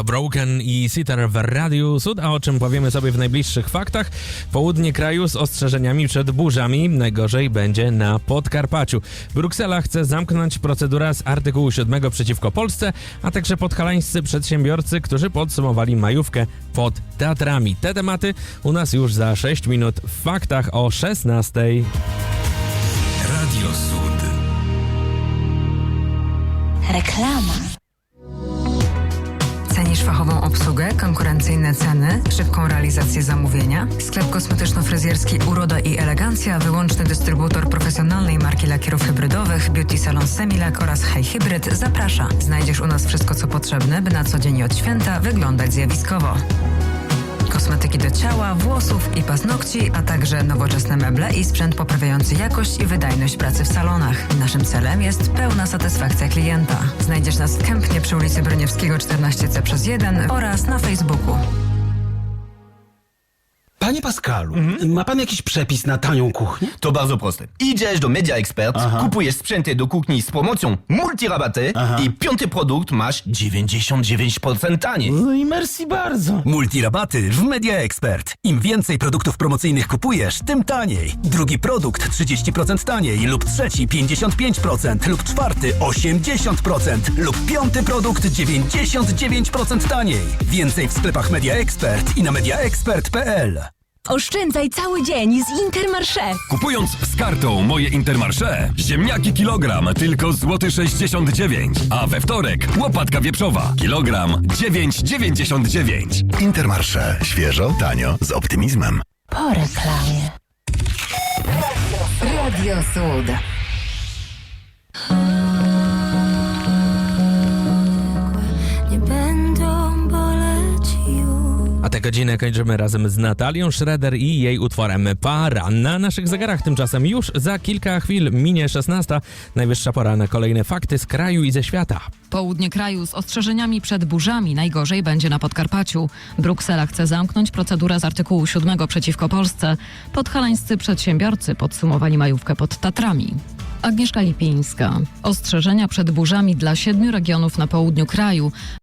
To Broken i Sitar w Radiu Sud, a o czym powiemy sobie w najbliższych faktach. Południe kraju z ostrzeżeniami przed burzami. Najgorzej będzie na Podkarpaciu. Bruksela chce zamknąć procedurę z artykułu 7 przeciwko Polsce, a także podhalańscy przedsiębiorcy, którzy podsumowali majówkę pod teatrami. Te tematy u nas już za 6 minut w faktach o 16. Radio Sud. Reklama. Cenisz fachową obsługę, konkurencyjne ceny, szybką realizację zamówienia? Sklep kosmetyczno-fryzjerski Uroda i Elegancja, wyłączny dystrybutor profesjonalnej marki lakierów hybrydowych, beauty salon Semilac oraz High Hybrid zaprasza. Znajdziesz u nas wszystko, co potrzebne, by na co dzień od święta wyglądać zjawiskowo. Kosmetyki do ciała, włosów i paznokci, a także nowoczesne meble i sprzęt poprawiający jakość i wydajność pracy w salonach. Naszym celem jest pełna satysfakcja klienta. Znajdziesz nas w przy ulicy Broniewskiego 14C przez 1 oraz na Facebooku. Panie Pascalu, ma pan jakiś przepis na tanią kuchnię? To bardzo proste. Idziesz do Media Expert, kupujesz sprzęty do kuchni z promocją multirabaty i piąty produkt masz 99% taniej. No i merci bardzo. Multirabaty w Media Expert. Im więcej produktów promocyjnych kupujesz, tym taniej. Drugi produkt 30% taniej lub trzeci 55% lub czwarty 80% lub piąty produkt 99% taniej. Więcej w sklepach Media Expert i na mediaexpert.pl. Oszczędzaj cały dzień z Intermarché. Kupując z kartą Moje Intermarché, ziemniaki kilogram tylko złoty 69, a we wtorek łopatka wieprzowa kilogram 9,99. Intermarché. Świeżo, tanio, z optymizmem. Po reklamie. Radio Sud. A tę godzinę kończymy razem z Natalią Schroeder i jej utworem Para. Na naszych zegarach tymczasem już za kilka chwil minie 16. Najwyższa pora na kolejne fakty z kraju i ze świata. Południe kraju z ostrzeżeniami przed burzami najgorzej będzie na Podkarpaciu. Bruksela chce zamknąć procedurę z artykułu 7 przeciwko Polsce. Podhalańscy przedsiębiorcy podsumowali majówkę pod Tatrami. Agnieszka Lipińska. Ostrzeżenia przed burzami dla siedmiu regionów na południu kraju.